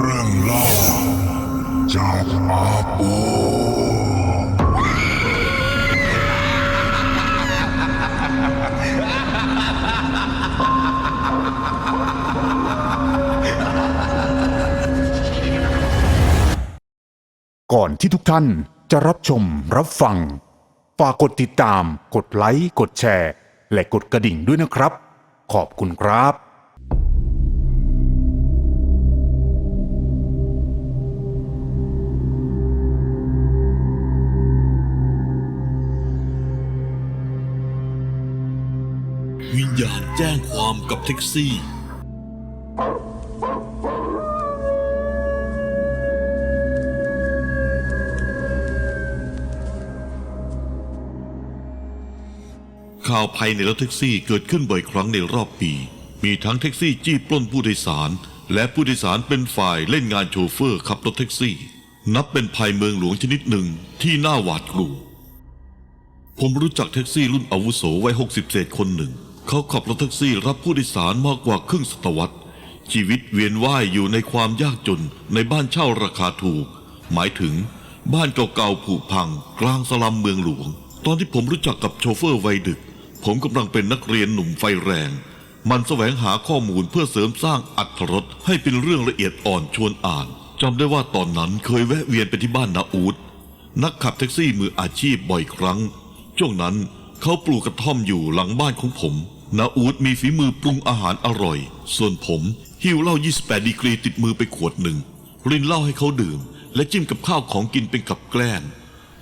เรื่องเล่าจากอาโปก่อนที่ทุกท่านจะรับชมรับฟัง ฝากกดติดตาม กดไลค์ กดแชร์ และกดกระดิ่งด้วยนะครับ ขอบคุณครับ ญาณแจ้งความกับแท็กซี่ ข่าวภัยในรถแท็กซี่เกิดขึ้นบ่อยครั้งในรอบปี มีทั้งแท็กซี่จี้ปล้นผู้โดยสาร และผู้โดยสารเป็นฝ่ายเล่นงานโชเฟอร์ขับรถแท็กซี่ นับเป็นภัยเมืองหลวงชนิดหนึ่งที่น่าหวาดกลัวผมรู้จักแท็กซี่รุ่นอาวุโสวัย60เศษคนหนึ่ง เขาขับรถแท็กซี่รับผู้โดยสารมากกว่าครึ่งศตวรรษ ชีวิตเวียนว่ายอยู่ในความยากจนในบ้านเช่าราคาถูก หมายถึงบ้านเก่าๆผุพัง กลางสลัมเมืองหลวง ตอนที่ผมรู้จักกับโชเฟอร์วัยดึก ผมกำลังเป็นนักเรียนหนุ่มไฟแรง มันแสวงหาข้อมูลเพื่อเสริมสร้างอัตรสให้เป็นเรื่องละเอียดอ่อนชวนอ่านจำได้ว่าตอนนั้นเคยแวะเวียนไปที่บ้านนาอูดนักขับแท็กซี่มืออาชีพบ่อยครั้ง ช่วงนั้น เขาปลูกกระท่อมอยู่หลังบ้านของผมนาอูดมีฝีมือปรุงอาหารอร่อย ส่วนผมหิวเหล้า 28 ดีกรีติดมือไปขวดหนึ่ง รินเหล้าให้เขาดื่ม และจิ้มกับข้าวของกินเป็นกับแกล้ม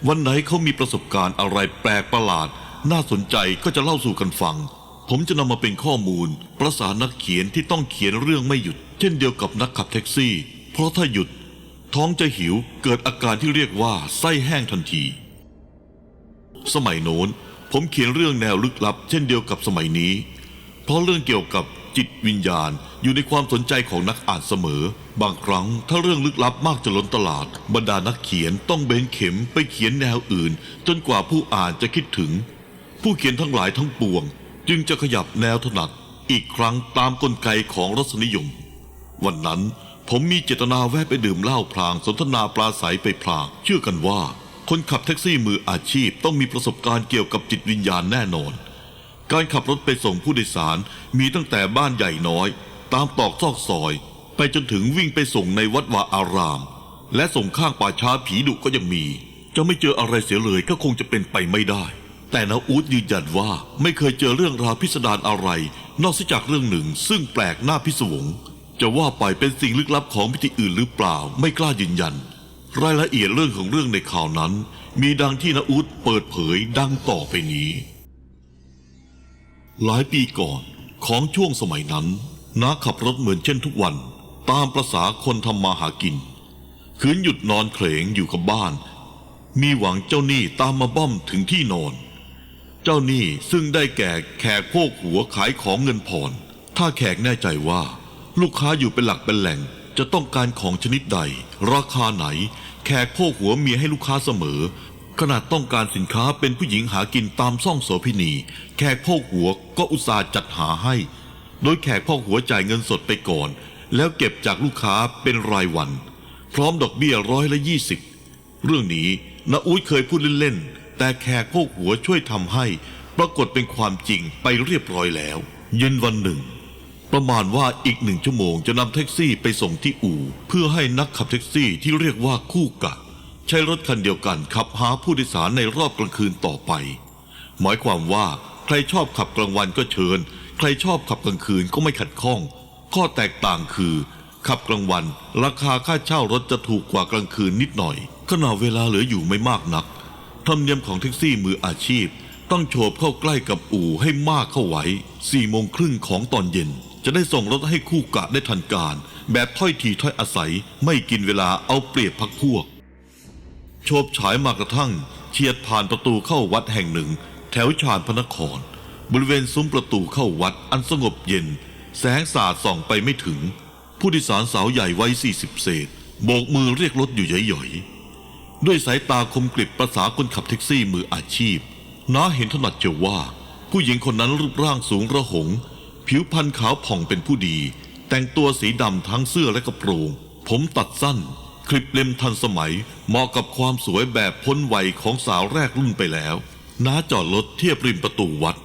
วันไหนเขามีประสบการณ์อะไรแปลกประหลาด น่าสนใจก็จะเล่าสู่กันฟัง ผมจะนำมาเป็นข้อมูล ประสานนักเขียนที่ต้องเขียนเรื่องไม่หยุด เช่นเดียวกับนักขับแท็กซี่ เพราะถ้าหยุด ท้องจะหิวเกิดอาการที่เรียกว่าไส้แห้งทันที สมัยโน้น ผมเขียนเรื่องแนวลึกลับ เช่นเดียวกับสมัยนี้ เพราะเรื่องเกี่ยวกับจิตวิญญาณอยู่ในความสนใจของนักอ่านเสมอ บางครั้งถ้าเรื่องลึกลับมากจนล้นตลาด บรรดานักเขียนต้องเบนเข็มไปเขียนแนวอื่น จนกว่าผู้อ่านจะคิดถึง ผู้เขียนทั้งหลายทั้งปวง จึงจะขยับแนวถนัด อีกครั้งตามกลไกของรสนิยม วันนั้นผมมีเจตนาแวะไปดื่มเหล้าพลางสนทนาปราศัยไปพลางเชื่อกันว่า คนขับแท็กซี่มืออาชีพต้องมีประสบการณ์เกี่ยวกับจิตวิญญาณแน่นอน การขับรถไปส่งผู้โดยสารมีตั้งแต่บ้านใหญ่น้อย ตามตอกซอกซอย ไปจนถึงวิ่งไปส่งในวัดวาอาราม และส่งข้างป่าช้าผีดุก็ยังมี จะไม่เจออะไรเสียเลยก็คงจะเป็นไปไม่ได้ แต่นาอูดยืนยันว่าไม่เคยเจอเรื่องราวพิสดารอะไร นอกจากเรื่องหนึ่งซึ่งแปลกหน้าพิศวงจะว่าไปเป็นสิ่งลึกลับของมิติอื่นหรือเปล่าไม่กล้ายืนยัน รายละเอียดเรื่องของเรื่องในข่าวนั้น มีดังที่นาอูดเปิดเผยดังต่อไปนี้ หลายปีก่อนของช่วงสมัยนั้นน้าขับรถเหมือนเช่นทุกวัน ตามประษาคนทำมาหากิน คืนหยุดนอนเคลงอยู่กับบ้าน มีหวังเจ้าหนี้ตามมาบ้อมถึงที่นอน เจ้าหนี้ซึ่งได้แก่แขกโพกหัวขายของเงินผ่อน ถ้าแขกแน่ใจว่า ลูกค้าอยู่เป็นหลักเป็นแหล่ง จะต้องการของชนิดใด ราคาไหน แขกโพกหัวเมียให้ลูกค้าเสมอ ขนาดต้องการสินค้าเป็นผู้หญิงหากินตามซ่องโสพินี แขกโพกหัวก็อุตส่าห์จัดหาให้ โดยแขกโพกหัวจ่ายเงินสดไปก่อน แล้วเก็บจากลูกค้าเป็นรายวัน พร้อมดอกเบี้ยร้อยละยี่สิบเรื่องนี้นาอูดเคยพูดเล่นๆแต่แขกพวกหัวช่วยทำให้ ปรากฏเป็นความจริงไปเรียบร้อยแล้ว เย็นวันหนึ่ง ประมาณว่าอีกหนึ่งชั่วโมงจะนำแท็กซี่ไปส่งที่อู่ เพื่อให้นักขับแท็กซี่ที่เรียกว่าคู่กะ ใช้รถคันเดียวกันขับหาผู้โดยสารในรอบกลางคืนต่อไป หมายความว่าใครชอบขับกลางวันก็เชิญ ใครชอบขับกลางคืนก็ไม่ขัดข้อง ข้อแตกต่างคือ ขับกลางวัน ราคาค่าเช่ารถจะถูกกว่ากลางคืนนิดหน่อยขณะเวลาเหลืออยู่ไม่มากนักธรรมเนียมของแท็กซี่มืออาชีพ ต้องโฉบเข้าใกล้กับอู่ให้มากเข้าไว้สี่โมงครึ่งของตอนเย็น จะได้ส่งรถให้คู่กะได้ทันการ แบบถ้อยทีถ้อยอาศัยไม่กินเวลาเอาเปรียบพักพวกโฉบฉายมากระทั่ง เฉียดผ่านประตูเข้าวัดแห่งหนึ่ง แถวชานพระนคร บริเวณซุ้มประตูเข้าวัดอันสงบเย็น แสงสาดส่องไปไม่ถึง ผู้โดยสารสาวใหญ่วัยสี่สิบเศษ โบกมือเรียกรถอยู่หย่อยๆด้วยสายตาคมกริบประษาคนขับแท็กซี่มืออาชีพน้าเห็นถนัดเจียวว่า ผู้หญิงคนนั้นรูปร่างสูงระหง ผิวพรรณขาวผ่องเป็นผู้ดี แต่งตัวสีดำทั้งเสื้อและกระโปรง ผมตัดสั้น คลิปเล็มทันสมัย เหมาะกับความสวยแบบพ้นวัยของสาวแรกรุ่นไปแล้ว น้าจอดรถเทียบริมประตูวัด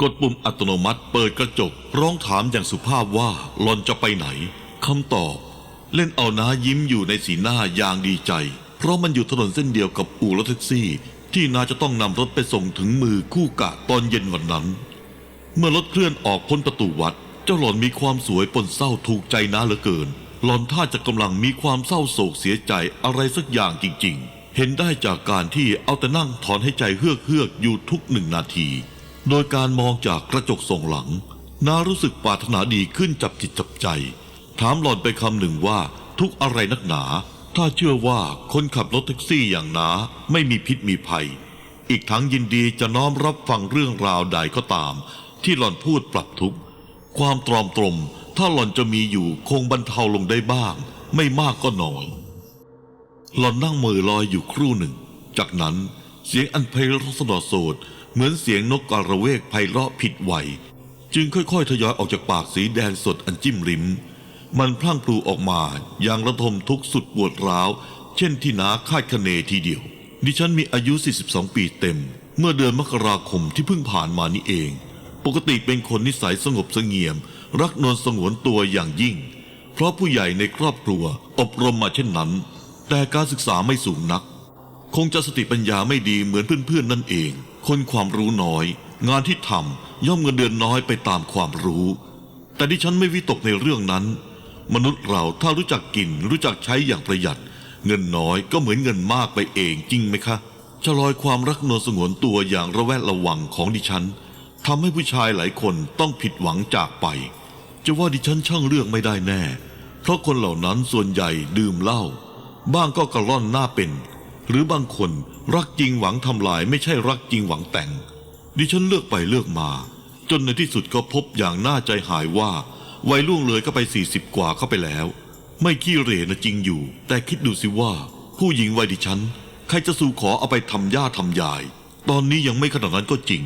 กดปุ่มอัตโนมัติเปิดกระจก ร้องถามอย่างสุภาพว่าหลอนจะไปไหนคำตอบ เล่นเอาน้ายิ้มอยู่ในสีหน้าอย่างดีใจ เพราะมันอยู่ถนนเส้นเดียวกับอู่รถแท็กซี่ ที่น้าจะต้องนำรถไปส่งถึงมือคู่กะตอนเย็นวันนั้น เมื่อรถเคลื่อนออกพ้นประตูวัด เจ้าหล่อนมีความสวยปนเศร้าถูกใจน้าเหลือเกิน หล่อนท่าจะกำลังมีความเศร้าโศกเสียใจอะไรสักอย่างจริง ๆ เห็นได้จากการที่เอาแต่นั่งถอนให้ใจเฮือกเฮือกๆอยู่ทุกหนึ่งนาที โดยการมองจากกระจกส่งหลัง น้ารู้สึกปรารถนาดีขึ้นจับจิตจับใจ ถามหล่อนไปคำหนึ่งว่าทุกอะไรนักหนา ถ้าเชื่อว่าคนขับรถแท็กซี่อย่างน้าไม่มีพิษมีภัย อีกทั้งยินดีจะน้อมรับฟังเรื่องราวใดก็ตาม ที่หล่อนพูดปรับทุกข์ความตรอมตรม ถ้าหล่อนจะมีอยู่คงบรรเทาลงได้บ้าง ไม่มากก็น้อย หล่อนนั่งมือลอยอยู่ครู่หนึ่ง จากนั้นเสียงอันไพเราะสดอโสดเหมือนเสียงนกกระเวกไพเราะผิดไหว จึงค่อยๆทยอยออกจากปากสีแดงสดอันจิ้มริม มันพลั่งพลูออกมาอย่างระทมทุกสุดปวดร้าว เช่นที่นาคาดคะเนทีเดียว ดิฉันมีอายุ 42 ปีเต็ม เมื่อเดือนมกราคมที่เพิ่งผ่านมานี้เอง ปกติเป็นคนนิสัยสงบเสงี่ยม รักนวลสงวนตัวอย่างยิ่ง เพราะผู้ใหญ่ในครอบครัวอบรมมาเช่นนั้น แต่การศึกษาไม่สูงนัก คงจะสติปัญญาไม่ดีเหมือนเพื่อนๆนั่นเอง คนความรู้น้อย งานที่ทำย่อมเงินเดือนน้อยไปตามความรู้ แต่ดิฉันไม่วิตกในเรื่องนั้น มนุษย์เราถ้ารู้จักกินรู้จักใช้อย่างประหยัด เงินน้อยก็เหมือนเงินมากไปเองจริงไหมคะจะลอยความรักนวลสงวนตัวอย่างระแวดระวังของดิฉัน ทำให้ผู้ชายหลายคนต้องผิดหวังจากไป จะว่าดิฉันช่างเลือกไม่ได้แน่ เพราะคนเหล่านั้นส่วนใหญ่ดื่มเหล้าบ้างก็กระล่อนหน้าเป็น หรือบางคนรักจริงหวังทำลายไม่ใช่รักจริงหวังแต่ง ดิฉันเลือกไปเลือกมา จนในที่สุดก็พบอย่างน่าใจหายว่า วัยล่วงเลยก็ไปสี่สิบกว่าเข้าไปแล้ว ไม่ขี้เหร่นะจริงอยู่ แต่คิดดูสิว่า ผู้หญิงวัยดิฉัน ใครจะสู่ขอเอาไปทำย่าทำยาย ตอนนี้ยังไม่ขนาดนั้นก็จริง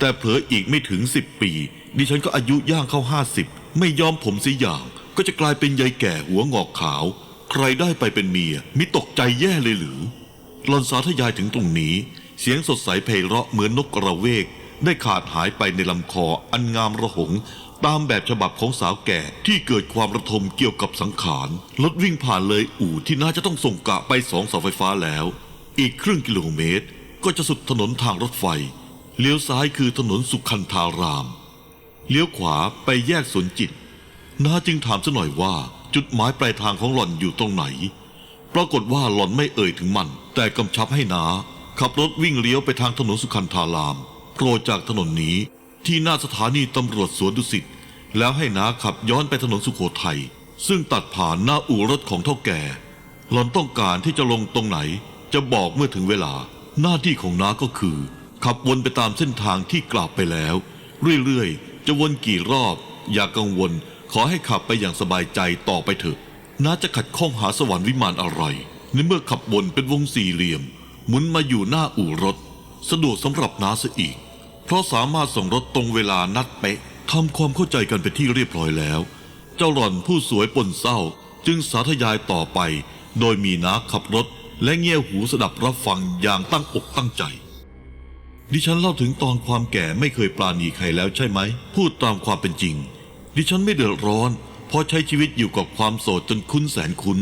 แต่เผลออีกไม่ถึงสิบปี ดิฉันก็อายุย่างเข้าห้าสิบไม่ยอมผมสิอย่าง ก็จะกลายเป็นยายแก่หัวงอกขาว ใครได้ไปเป็นเมียมิตกใจแย่เลยหรือหลอนสาธยายถึงตรงนี้ เสียงสดใสไพเราะเหมือนนกกระเวก ได้ขาดหายไปในลำคออันงามระหง ตามแบบฉบับของสาวแก่ที่เกิดความระทมเกี่ยวกับสังขารรถวิ่งผ่านเลยอู่ที่น่าจะต้องส่งกะไปสองเสาไฟฟ้าแล้ว อีกครึ่งกิโลเมตร ก็จะสุดถนนทางรถไฟ เลี้ยวซ้ายคือถนนสุขันธาราม เลี้ยวขวาไปแยกสวนจิตน้าจึงถามซะหน่อยว่าจุดหมายปลายทางของหล่อนอยู่ตรงไหน ปรากฏว่าหล่อนไม่เอ่ยถึงมัน แต่กำชับให้นาขับรถวิ่งเลี้ยวไปทางถนนสุขันธารามโปรจากถนนนี้ที่หน้าสถานีตำรวจสวนดุสิตแล้วให้นาขับย้อนไปถนนสุโขทัยซึ่งตัดผ่านหน้าอู่รถของเท่าแก่ หล่อนต้องการที่จะลงตรงไหน จะบอกเมื่อถึงเวลา หน้าที่ของนาก็คือ ขับวนไปตามเส้นทางที่กล่าวไปแล้ว เรื่อยๆ จะวนกี่รอบ อย่ากังวล ขอให้ขับไปอย่างสบายใจต่อไปเถอะน้าจะขัดข้องหาสวรรค์วิมานอะไร ในเมื่อขับวนเป็นวงสี่เหลี่ยม หมุนมาอยู่หน้าอู่รถ สะดวกสำหรับน้าซะอีก เพราะสามารถส่งรถตรงเวลานัดเป๊ะทำความเข้าใจกันเป็นที่เรียบร้อยแล้ว เจ้าหล่อนผู้สวยปนเศร้าจึงสาธยายต่อไป โดยมีน้าขับรถ และเงี่ยวหูสดับรับฟังอย่างตั้งอกตั้งใจ ดิฉันเล่าถึงตอนความแก่ไม่เคยปราณีใครแล้วใช่ไหม พูดตามความเป็นจริง ดิฉันไม่เดือดร้อนเพราะใช้ชีวิตอยู่กับความโสดจนคุ้นแสนคุ้น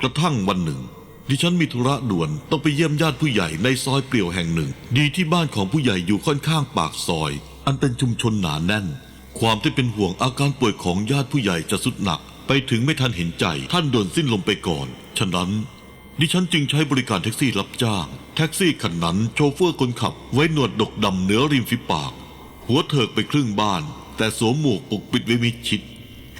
กระทั่งวันหนึ่ง ดิฉันมีธุระด่วนต้องไปเยี่ยมญาติผู้ใหญ่ในซอยเปลี่ยวแห่งหนึ่ง ดีที่บ้านของผู้ใหญ่อยู่ค่อนข้างปากซอย อันเป็นชุมชนหนาแน่น ความที่เป็นห่วงอาการป่วยของญาติผู้ใหญ่จะสุดหนัก ไปถึงไม่ทันเห็นใจท่านด่วนสิ้นลมไปก่อน ฉะนั้น ดิฉันจึงใช้บริการแท็กซี่รับจ้าง แท็กซี่คันนั้นโชเฟอร์คนขับไว้หนวดดกดำเหนือริมฝีปาก หัวเถิกไปครึ่งบ้าน แต่สวมหมวกปกปิดไว้มิดชิด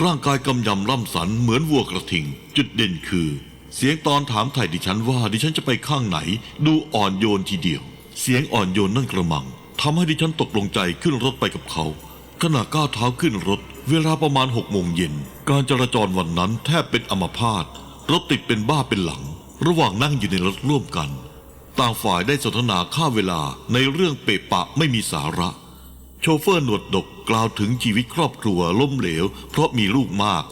ร่างกายกำยำล่ำสันเหมือนวัวกระทิง จุดเด่นคือ เสียงตอนถามไถ่ดิฉันว่าดิฉันจะไปข้างไหน ดูอ่อนโยนทีเดียว เสียงอ่อนโยนนั่นกระมังทำให้ดิฉันตกลงใจขึ้นรถไปกับเขาขณะก้าวเท้าขึ้นรถ เวลาประมาณหกโมงเย็น การจราจรวันนั้นแทบเป็นอัมพาตรถติดเป็นบ้าเป็นหลัง ระหว่างนั่งอยู่ในรถร่วมกัน ต่างฝ่ายได้สนทนาค่าเวลาในเรื่องเปะปะไม่มีสาระ โชเฟอร์หนวดดกกล่าวถึงชีวิตครอบครัวล้มเหลว เพราะมีลูกมาก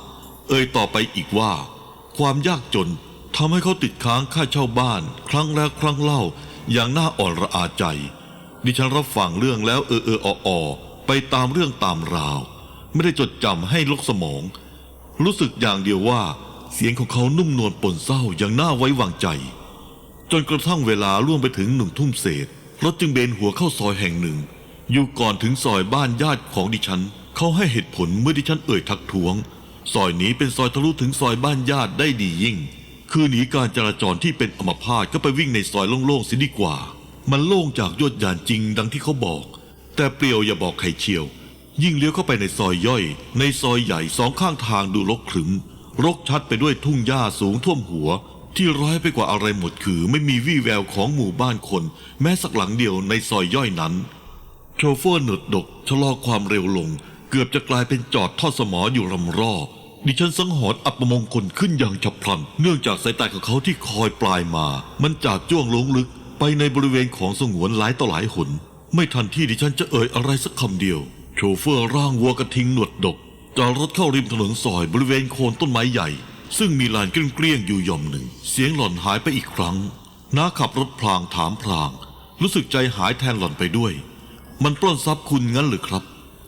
เอ่ยต่อไปอีกว่า ความยากจนทำให้เขาติดค้างค่าเช่าบ้าน ครั้งแล้วครั้งเล่าอย่างน่าอ่อนระอาใจ ดิฉันรับฟังเรื่องแล้วเออเอออออไปตามเรื่องตามราว ไม่ได้จดจำให้ลกสมอง รู้สึกอย่างเดียวว่า เสียงของเขานุ่มนวลปนเศร้าอย่างน่าไว้วางใจ จนกระทั่งเวลาล่วงไปถึงหนึ่งทุ่มเศษรถจึงเบนหัวเข้าซอยแห่งหนึ่ง อยู่ก่อนถึงซอยบ้านญาติของดิฉัน เขาให้เหตุผลเมื่อดิฉันเอ่ยทักท้วง ซอยนี้เป็นซอยทะลุถึงซอยบ้านญาติได้ดียิ่ง คือหนีการจราจรที่เป็นอัมพาตก็ไปวิ่งในซอยโล่งๆสียดีกว่า มันโล่งจากยวดยานจริงดังที่เขาบอก แต่เปลี่ยวอย่าบอกใครเชียว ยิ่งเลี้ยวเข้าไปในซอยย่อย ในซอยใหญ่สองข้างทางดูรกขรึม รกชัดไปด้วยทุ่งหญ้าสูงท่วมหัว ที่ร้ายไปกว่าอะไรหมดคือไม่มีวี่แววของหมู่บ้านคน แม้สักหลังเดียวในซอยย่อยนั้น โชเฟอร์หนวดดกชะลอความเร็วลง เกือบจะกลายเป็นจอดทอดสมออยู่รำรอดิฉันสังหรณ์อัปมงคลขึ้นอย่างฉับพลัน เนื่องจากสายตาของเขาที่คอยปลายมา มันจาดจ้วงลงลึกไปในบริเวณของสงวนหลายต่อหลายหน ไม่ทันที่ดิฉันจะเอ่ยอะไรสักคำเดียว โชเฟอร์ร่างวัวกระทิงหนวดดก จอดรถเข้าริมถนนซอยบริเวณโคนต้นไม้ใหญ่ ซึ่งมีลานเกลี้ยงๆอยู่หย่อมหนึ่ง เสียงหล่อนหายไปอีกครั้งน้าขับรถพลางถามพลาง รู้สึกใจหายแทนหล่อนไปด้วย มันปล้นทรัพย์คุณงั้นหรือครับ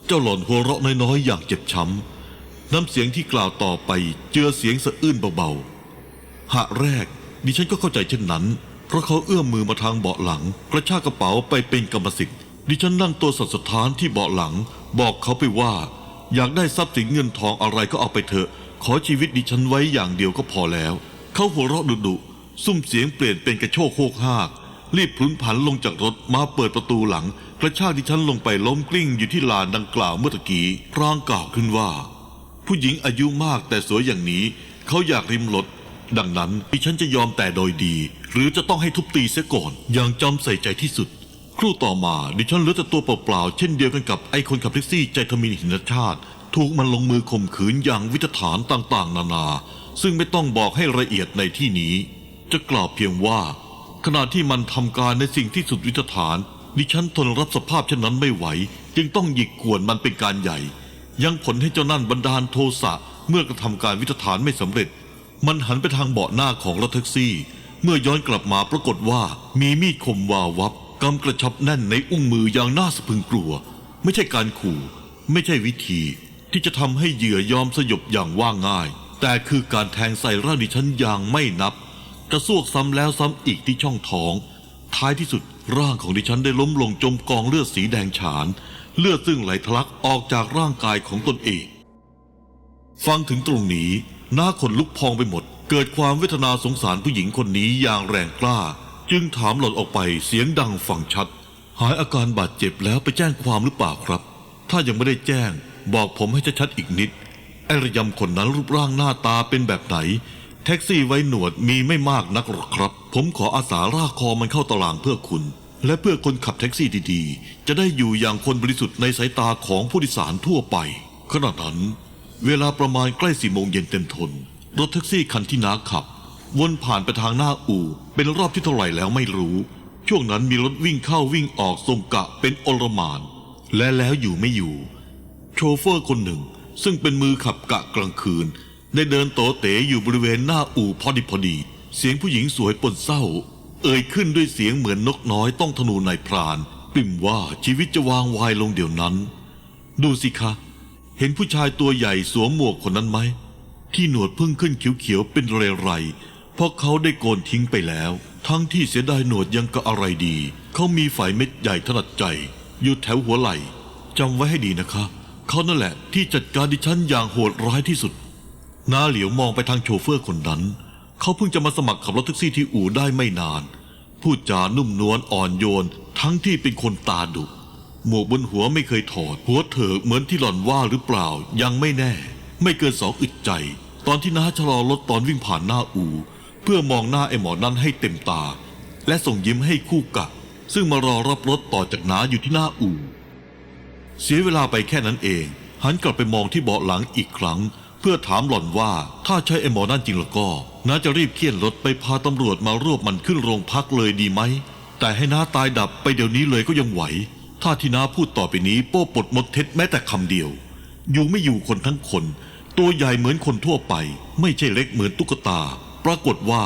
เจ้าหล่อนหัวเราะน้อยๆอย่างเจ็บช้ำน้ำเสียงที่กล่าวต่อไปเจือเสียงสะอื้นเบาๆหะแรกดิฉันก็เข้าใจเช่นนั้น เพราะเขาเอื้อมมือมาทางเบาะหลัง กระชากกระเป๋าไปเป็นกรรมสิทธิ์ดิฉันนั่งตัวสัตย์สถานที่เบาะหลัง บอกเขาไปว่า อยากได้ทรัพย์สินเงินทองอะไรก็เอาไปเถอะ ขอชีวิตดิฉันไว้อย่างเดียวก็พอแล้ว เขาหัวเราะดุดุซุ่มเสียงเปลี่ยนเป็นกระโชกโคกหากรีบพลุนผันลงจากรถมาเปิดประตูหลังกระชากดิฉันลงไปล้มกลิ้งอยู่ที่ลานดังกล่าวเมื่อตะกี้พรางกล่าวขึ้นว่า ผู้หญิงอายุมากแต่สวยอย่างนี้ เขาอยากริมรถดังนั้นดิฉันจะยอมแต่โดยดี หรือจะต้องให้ทุบตีเสียก่อนอย่างจำใส่ใจที่สุด ครู่ต่อมาดิฉันเหลือแต่ตัวเปล่าๆเช่นเดียวกันกับไอคนขับแท็กซี่ใจทมินหินชาติ ถูกมันลงมือข่มขืนอย่างวิถฐานต่างๆ นานา ซึ่งไม่ต้องบอกให้ละเอียดในที่นี้ จะกล่าวเพียงว่า ขณะที่มันทำการในสิ่งที่สุดวิถฐาน ดิฉันทนรับสภาพเช่นนั้นไม่ไหว จึงต้องหยิกกวนมันเป็นการใหญ่ ยังผลให้เจ้านั่นบันดาลโทสะเมื่อกระทำการวิถฐานไม่สำเร็จ มันหันไปทางเบาะหน้าของรถแท็กซี่ เมื่อย้อนกลับมาปรากฏว่ามีมีดคมวาววับ กำกระชับแน่นในอุ้งมืออย่างน่าสะพรึงกลัว ไม่ใช่การขู่ ไม่ใช่วิธีที่จะทำให้เหยื่อยอมสยบอย่างว่าง่าย แต่คือการแทงใส่ร่างดิฉันอย่างไม่นับ กระซวกซ้ำแล้วซ้ำอีกที่ช่องท้อง ท้ายที่สุดร่างของดิฉันได้ล้มลงจมกองเลือดสีแดงฉาน เลือดซึ่งไหลทะลักออกจากร่างกายของตนเอง ฟังถึงตรงนี้หน้าขนลุกพองไปหมด เกิดความเวทนาสงสารผู้หญิงคนนี้อย่างแรงกล้า จึงถามหล่อนออกไปเสียงดังฟังชัด หายอาการบาดเจ็บแล้วไปแจ้งความหรือเปล่าครับ ถ้ายังไม่ได้แจ้ง บอกผมให้ชัดๆอีกนิดไอ้ระยำคนนั้นรูปร่างหน้าตาเป็นแบบไหน แท็กซี่ไว้หนวดมีไม่มากนักหรอกครับ ผมขออาสาลากคอมันเข้าตารางเพื่อคุณ และเพื่อคนขับแท็กซี่ดีๆ จะได้อยู่อย่างคนบริสุทธิ์ในสายตาของผู้โดยสารทั่วไปขณะนั้น เวลาประมาณใกล้สี่โมงเย็นเต็มทน รถแท็กซี่คันที่น้าขับ วนผ่านไปทางหน้าอู่ เป็นรอบที่เท่าไหร่แล้วไม่รู้ ช่วงนั้นมีรถวิ่งเข้าวิ่งออกทรงกะเป็นอลมาน และแล้วอยู่ไม่อยู่ โชเฟอร์คนหนึ่ง ซึ่งเป็นมือขับกะกลางคืน ได้เดินโตเต๋อยู่บริเวณหน้าอู่พอดีพอดี เสียงผู้หญิงสวยปนเศร้า เอ่ยขึ้นด้วยเสียงเหมือนนกน้อยต้องธนูนายพรานปริ่มว่าชีวิตจะวางวายลงเดี๋ยวนั้น ดูสิคะ เห็นผู้ชายตัวใหญ่สวมหมวกคนนั้นไหมที่หนวดพิ่งขึ้นเขียวๆเป็นเรไร เพราะเขาได้โกนทิ้งไปแล้ว ทั้งที่เสียดายหนวดยังกะอะไรดี เขามีฝ่ายเม็ดใหญ่ถนัดใจ อยู่แถวหัวไหล่จำไว้ให้ดีนะคะ เขานั่นแหละที่จัดการดิฉันอย่างโหดร้ายที่สุดน้าเหลียวมองไปทางโชเฟอร์คนนั้น เขาเพิ่งจะมาสมัครขับรถแท็กซี่ที่อู่ได้ไม่นาน พูดจานุ่มนวลอ่อนโยน ทั้งที่เป็นคนตาดุ หมวกบนหัวไม่เคยถอด หัวเถิกเหมือนที่หล่อนว่าหรือเปล่า ยังไม่แน่ ไม่เกินสองอึดใจ ตอนที่น้าชะลอรถตอนวิ่งผ่านหน้าอู่ เพื่อมองหน้าไอ้หมอนั้นให้เต็มตา และส่งยิ้มให้คู่กะ ซึ่งมารอรับรถต่อจากน้าอยู่ที่หน้าอู่ เสียเวลาไปแค่นั้นเอง หันกลับไปมองที่เบาะหลังอีกครั้ง เพื่อถามหล่อนว่าถ้าใช่ไอ้หมอนั่นจริงแล้วก็น้าจะรีบเคี่ยนรถไปพาตำรวจมารวบมันขึ้นโรงพักเลยดีไหม แต่ให้น้าตายดับไปเดี๋ยวนี้เลยก็ยังไหว ถ้าที่น้าพูดต่อไปนี้โป้ปลดหมดเท็จแม้แต่คำเดียว อยู่ไม่อยู่คนทั้งคน ตัวใหญ่เหมือนคนทั่วไป ไม่ใช่เล็กเหมือนตุ๊กตา ปรากฏว่า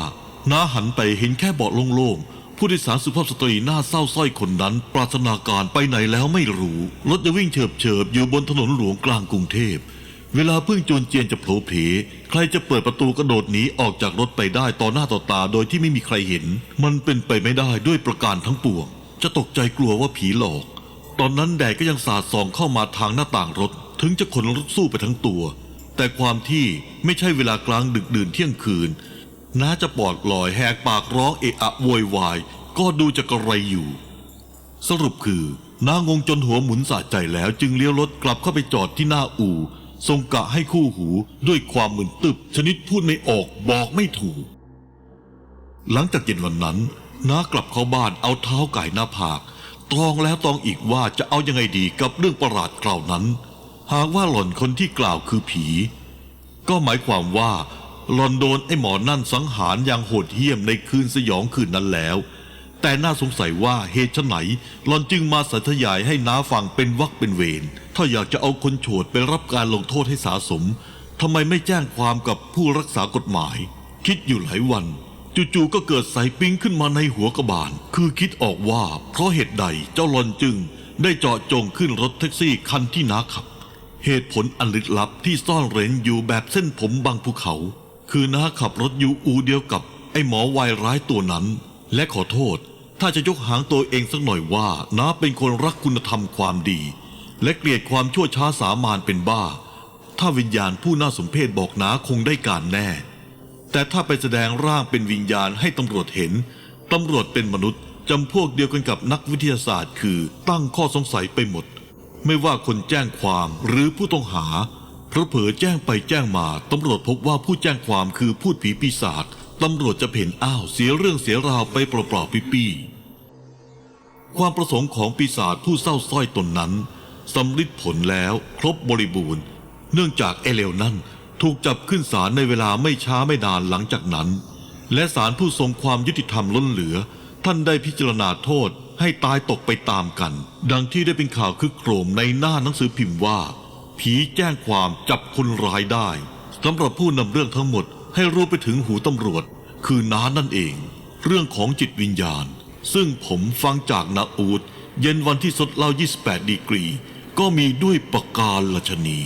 น้าหันไปเห็นแค่เบาะโล่งๆ ผู้โดยสารสุภาพสตรีหน้าเศร้าสร้อยคนนั้น ปรารถนาการไปไหนแล้วไม่รู้ รถจะวิ่งเฉิบเฉิบอยู่บนถนนหลวงกลางกรุงเทพ เวลาเพิ่งจวนเจียนจะโผล่เพใครจะเปิดประตูกระโดดหนีออกจากรถไปได้ต่อหน้าต่อตาโดยที่ไม่มีใครเห็น มันเป็นไปไม่ได้ด้วยประการทั้งปวง จะตกใจกลัวว่าผีหลอก ตอนนั้นแดดก็ยังสาดส่องเข้ามาทางหน้าต่างรถ ถึงจะขนรถสู้ไปทั้งตัว แต่ความที่ไม่ใช่เวลากลางดึกดื่นเที่ยงคืน น้าจะปอดลอยแหกปากร้องเอะอะโวยวาย ก็ดูจะกระไรอยู่ สรุปคือน้างงจนหัวหมุนสะใจแล้วจึงเลี้ยวรถกลับเข้าไปจอดที่หน้าอู่ทรงกะให้คู่หูด้วยความมึนตึบชนิดพูดไม่ออกบอกไม่ถูก หลังจากเย็นวันนั้นน้ากลับเข้าบ้านเอาเท้าไก่หน้าผากตรองแล้วตรองอีกว่าจะเอายังไงดีกับเรื่องประหลาดคราวนั้น หากว่าหล่อนคนที่กล่าวคือผี ก็หมายความว่า หลอนโดนไอ้หมอนั่นสังหารอย่างโหดเหี้ยมในคืนสยองคืนนั้นแล้ว แต่น่าสงสัยว่าเหตุไฉนหลอนจึงมาสัทยายให้น้าฟังเป็นวักเป็นเวรถ้าอยากจะเอาคนโฉดไปรับการลงโทษให้สาสมทำไมไม่แจ้งความกับผู้รักษากฎหมาย คิดอยู่หลายวันจู่ๆก็เกิดสายปิ้งขึ้นมาในหัวกระบาล คือคิดออกว่าเพราะเหตุใดเจ้าหลอนจึง ได้เจาะจงขึ้นรถแท็กซี่คันที่น้าขับ เหตุผลอันลึกลับที่ซ่อนเร้นอยู่แบบเส้นผมบางภูเขา คือน้าขับรถยูอูเดียวกับไอ้หมอวายร้ายตัวนั้น และขอโทษ ถ้าจะยกหางตัวเองสักหน่อยว่าน้าเป็นคนรักคุณธรรมความดี และเกลียดความชั่วช้าสามานเป็นบ้า ถ้าวิญญาณผู้น่าสมเพชบอกน้าคงได้การแน่ แต่ถ้าไปแสดงร่างเป็นวิญญาณให้ตำรวจเห็นตำรวจเป็นมนุษย์จำพวกเดียวกันกับนักวิทยาศาสตร์ คือตั้งข้อสงสัยไปหมด ไม่ว่าคนแจ้งความหรือผู้ต้องหา ระเผอแจ้งไปแจ้งมาตำรวจพบว่าผู้แจ้งความคือพูดผีปีศาจตำรวจจะเห็นอ้าวเสียเรื่องเสียราวไปเปล่าๆปี้ๆความประสงค์ของปีศาจผู้เศร้าสร้อยตนนั้นสำลิดผลแล้วครบบริบูรณ์ เนื่องจากเอเลวนั้นถูกจับขึ้นศาลในเวลาไม่ช้าไม่นานหลังจากนั้น และศาลผู้ทรงความยุติธรรมล้นเหลือ ท่านได้พิจารณาโทษให้ตายตกไปตามกัน ดังที่ได้เป็นข่าวคึกโครมในหน้าหนังสือพิมพ์ว่า ผีแจ้งความจับคนร้ายได้สำหรับผู้นำเรื่องทั้งหมดให้รู้ไปถึงหูตำรวจ คือน้านั่นเอง เรื่องของจิตวิญญาณ ซึ่งผมฟังจากนาอูดเย็นวันที่สดเหล่า 28 ดีกรี ก็มีด้วยประการลชนี